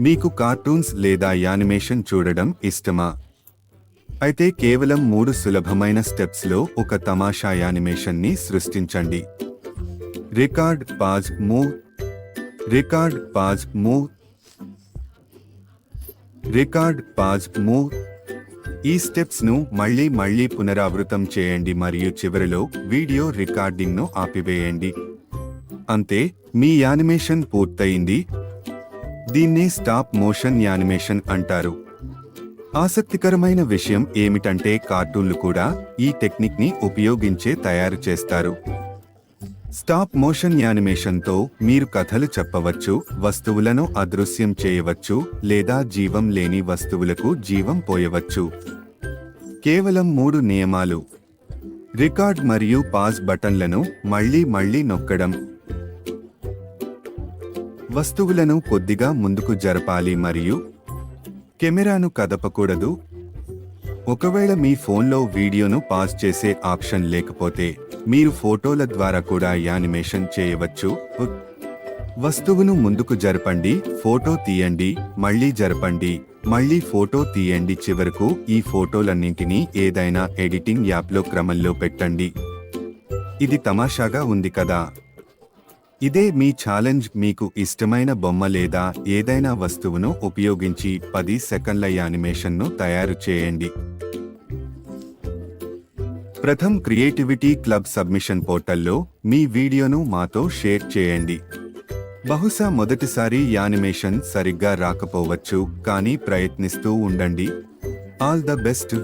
మీకు కార్టూన్స్ లేదా యానిమేషన్ చూడడం ఇష్టమా? అయితే కేవలం మూడు సులభమైన స్టెప్స్లో ఒక తమాషా యానిమేషన్ని సృష్టించండి. Record pause move record pause move record pause move ఈ స్టెప్స్ను మళ్ళీ మళ్ళీ పునరావృతం చేయండి మరియు చివరిలో వీడియో రికార్డింగ్ను ఆపివేయండి. అంతే మీ యానిమేషన్ పూర్తయింది. దీన్నే స్టాప్ మోషన్ యానిమేషన్ అంటారు. ఆసక్తికరమైన విషయం ఏమిటంటే కార్టూన్లు కూడా ఈ టెక్నిక్ని ఉపయోగించే తయారు చేస్తారు. స్టాప్ మోషన్ యానిమేషన్తో మీరు కథలు చెప్పవచ్చు వస్తువులను అదృశ్యం చేయవచ్చు లేదా జీవం లేని వస్తువులకు జీవం పోయవచ్చు. కేవలం మూడు నియమాలు. రికార్డ్ మరియు పాజ్ బటన్లను మళ్ళీ మళ్ళీ నొక్కడం. వస్తువులను కొద్దిగా ముందుకు జరపాలి మరియు కెమెరాను కదపకూడదు. ఒకవేళ మీ ఫోన్లో వీడియోను పాజ్ చేసే ఆప్షన్ లేకపోతే మీరు ఫోటోల ద్వారా కూడా యానిమేషన్ చేయవచ్చు. వస్తువును ముందుకు జరపండి ఫోటో తీయండి మళ్ళీ జరపండి మళ్ళీ ఫోటో తీయండి. చివరకు ఈ ఫోటోలన్నింటినీ ఏదైనా ఎడిటింగ్ యాప్లో క్రమంలో పెట్టండి. ఇది తమాషాగా ఉంది కదా. ఇదే మీ ఛాలెంజ్ మీకు ఇష్టమైన బొమ్మ లేదా ఏదైనా వస్తువును ఉపయోగించి పది సెకండ్ల యానిమేషన్ను తయారు చేయండి. ప్రథమ్ క్రియేటివిటీ క్లబ్ సబ్మిషన్ పోర్టల్లో మీ వీడియోను మాతో షేర్ చేయండి. బహుశా మొదటిసారి యానిమేషన్ సరిగ్గా రాకపోవచ్చు కానీ ప్రయత్నిస్తూ ఉండండి. All the best.